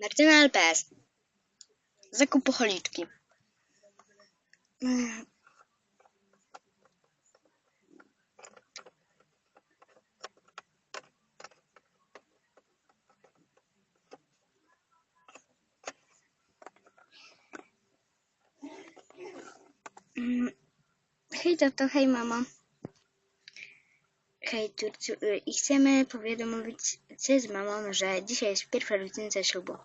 Martyna LPS. Zakup pocholiczki. Mm, Hej tato, hej mamo. Hej Turciu, y, i chcemy powiadomić cię z mamą, że dzisiaj jest pierwsza rocznica ślubu.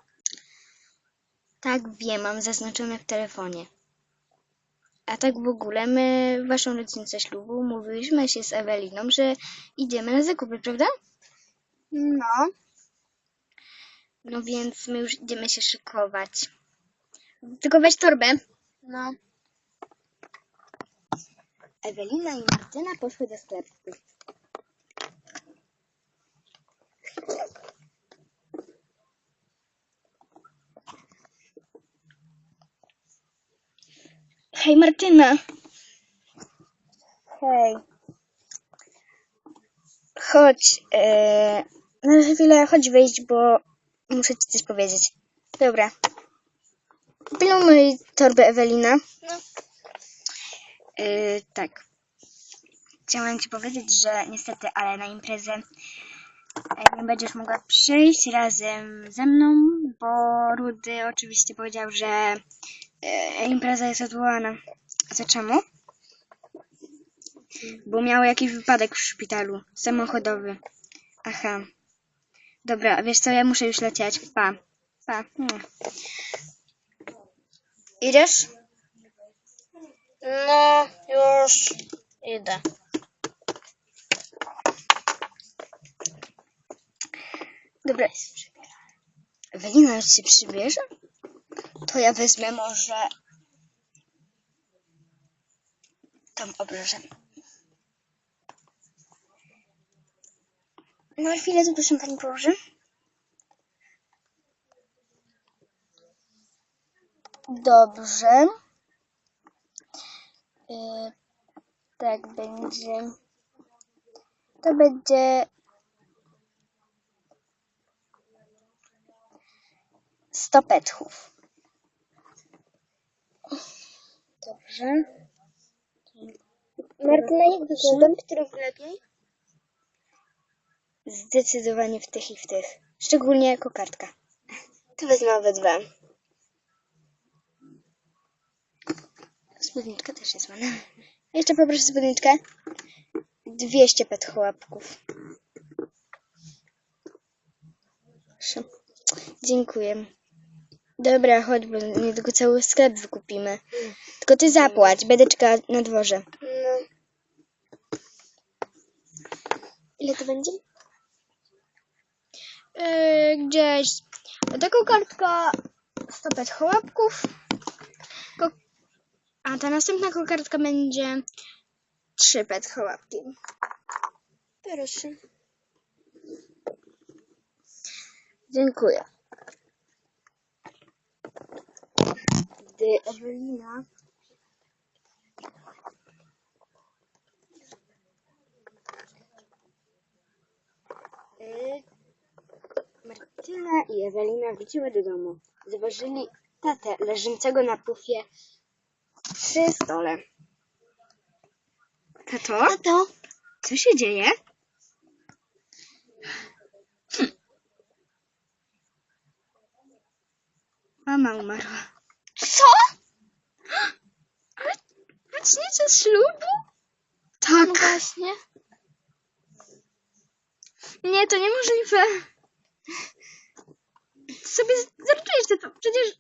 Tak, wiem, mam zaznaczone w telefonie. A tak w ogóle, my waszą rocznicę ślubu mówiliśmy się z Eweliną, że idziemy na zakupy, prawda? No. No więc my już idziemy się szykować. Tylko weź torbę. No. Ewelina i Martyna poszły do sklepu. Hej Martyna. Hej. Chodź. E, na chwilę chodź wyjść, bo muszę ci coś powiedzieć. Dobra. Pilnuj mojej torby Ewelina. No. Yy, tak. Chciałem Ci powiedzieć, że niestety, ale na imprezę e, nie będziesz mogła przyjść razem ze mną, bo Rudy oczywiście powiedział, że impreza jest odwołana. A to czemu? Bo miał jakiś wypadek w szpitalu samochodowy. Aha. Dobra, wiesz co, ja muszę już lecieć. Pa. Pa. Mm. Idziesz? No, już idę. Dobra. Ewelina już się przybierze? To ja wezmę może tą obrożę. Na chwilę, proszę pani położy. Dobrze. Yy, tak będzie. To będzie 100 petchów. Dobrze. Martyna, jak wyglądam? Których lepiej? Zdecydowanie w tych i w tych. Szczególnie jako kartka. To wezmę obydwa. Spódniczka też jest ładna. Jeszcze poproszę spódniczkę. 200 petchłapków. Proszę. Dziękuję. Dobra, chodź, bo niedługo cały sklep wykupimy. Tylko ty zapłać, będę czekała na dworze. No. Ile to będzie? Yy, gdzieś taką kartka 100 petchłapków. Ko- A ta następna kokardka będzie 3 petchłapki. Proszę. Dziękuję. Ewelina Y, Martyna i Ewelina wróciły do domu. Zauważyli tatę leżącego na pufie przy stole. Tato? Tato? Co się dzieje? Hm. Mama umarła. Co? Rocznica ślubu? No Tak. właśnie. Nie, to niemożliwe. Ty sobie żartujesz, to przecież...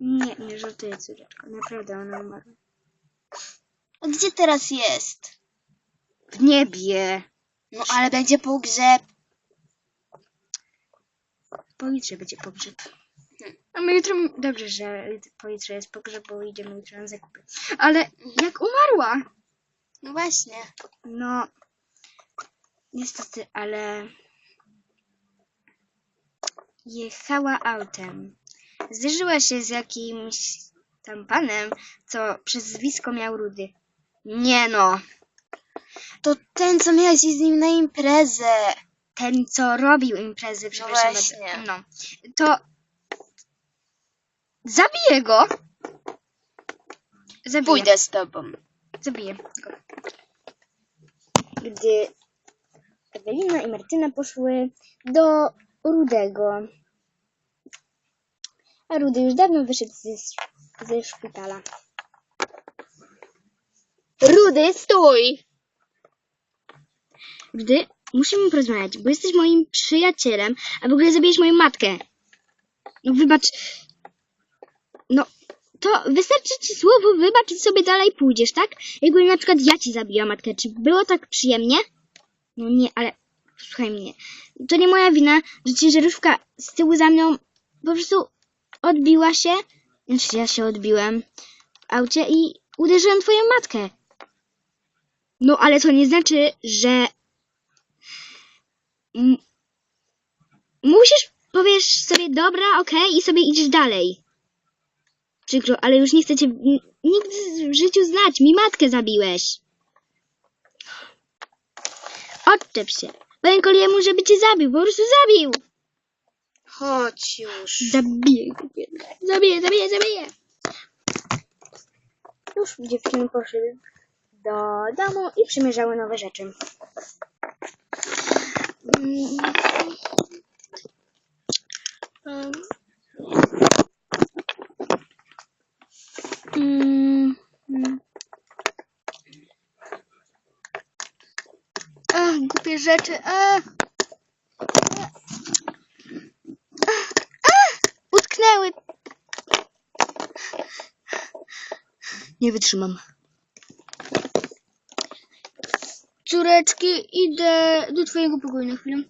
Nie, nie żartuję, córeczko. Naprawdę ona umarła. A gdzie teraz jest? W niebie. No ale będzie pogrzeb. Pojutrze będzie pogrzeb. A my jutro... Dobrze, że pojutrze jest pogrzeb, bo idziemy jutro na zakupy. Ale jak umarła? No właśnie. No... Niestety, ale... Jechała autem. Zderzyła się z jakimś tam panem, co przezwisko miał Rudy. Nie no. To ten, co miałeś iść z nim na imprezę. ten, co robił imprezy, przepraszam. właśnie. No, to zabiję go. Zabiję. Pójdę z tobą. Zabiję go. Gdy Ewelina i Martyna poszły do Rudego. A Rudy już dawno wyszedł ze, ze szpitala. Rudy, stój! Rudy, musimy porozmawiać, bo jesteś moim przyjacielem, a w ogóle zabiłeś moją matkę. No wybacz. No, to wystarczy ci słowo wybacz i sobie dalej pójdziesz, tak? Jakby na przykład ja ci zabiła matkę, czy było tak przyjemnie? No nie, ale słuchaj mnie. To nie moja wina, że ciężarówka z tyłu za mną po prostu odbiła się. Znaczy ja się odbiłem w aucie i uderzyłem twoją matkę. No ale to nie znaczy, że M- musisz, powiesz sobie dobra, okej i sobie idziesz dalej. Przykro, ale już nie chcę cię nigdy w życiu znać. Mi matkę zabiłeś. Odczep się. Pękol jemu, żeby cię zabił. Po prostu zabił. Chodź już. Zabiję. Zabiję, zabiję, zabiję. Już dziewczyny poszły do domu i przymierzały nowe rzeczy. Um. Mm. Mm. Ach, głupie rzeczy. Ach. Ach. Ach. Utknęły. Nie wytrzymam. Córeczki, idę do twojego pokoju na chwilę.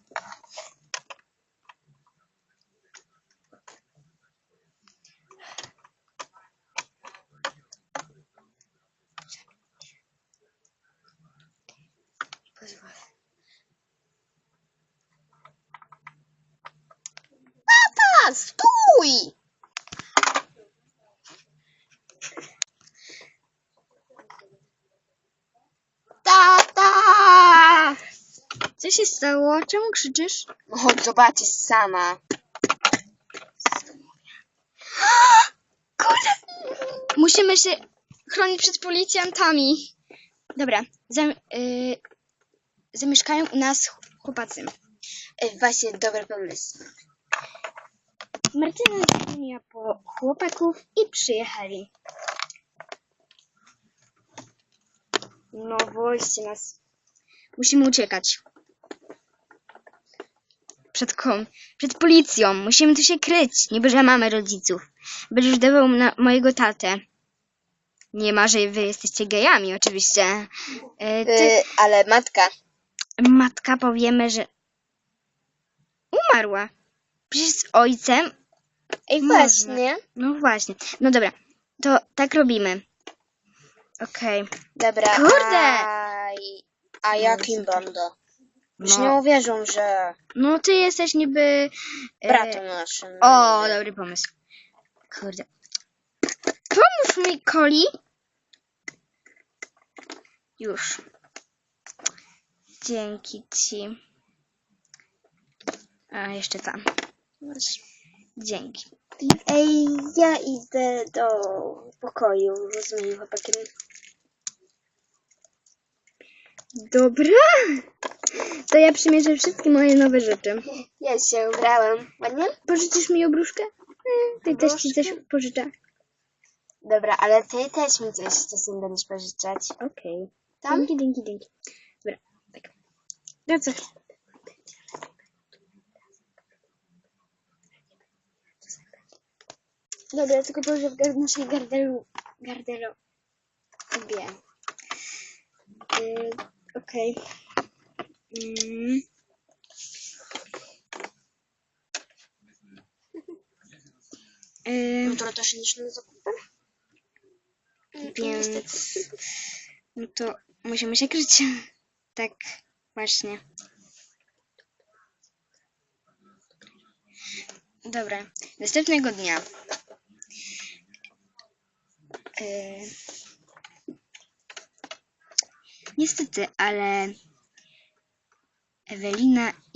Stój! Tata! Co się stało? Czemu krzyczysz? No Chodź zobaczysz sama. Kurde! Musimy się chronić przed policjantami. Dobra, zam, y, zamieszkają u nas chłopacy. Ej, właśnie, dobry pomysł. Martyna zadzwoniła po chłopaków i przyjechali. No, woźcie nas. Musimy uciekać. Przed kom? Przed policją. Musimy tu się kryć. Niby, że mamy rodziców. Będziesz dawał na mojego tatę. Nie ma, że wy jesteście gejami, oczywiście. E, ty, Y, ale matka. matka powiemy, że umarła. Przecież z ojcem Ej, Można. właśnie. No właśnie. No dobra, to tak robimy. Okej. Dobra. Kurde! A, a jakim będę? Już nie No. uwierzą, że no ty jesteś niby... e, bratem naszym. O, dobry pomysł. Kurde. Pomóż mi, Koli. Już. Dzięki ci. A, jeszcze tam. Masz. Dzięki. Ej, ja idę do pokoju z moim chłopakiem. Dobra. To ja przymierzę wszystkie moje nowe rzeczy. Ja się ubrałem. Ładnie? Pożyczysz mi obruszkę? E, Ty też ci coś pożyczę. Dobra, ale ty też mi coś czasem będziesz pożyczać. Okej. Tam? Dzięki, dzięki, dzięki. Dobra, tak. No co? Dobra, tylko położę w gar- naszej garderu... garderobie. Yy, Okej. Mm. Yy, Jutro też idziesz na zakupy? więc... No to musimy się kryć. Tak, właśnie. Dobra, następnego dnia. Yy, niestety, ale Ewelina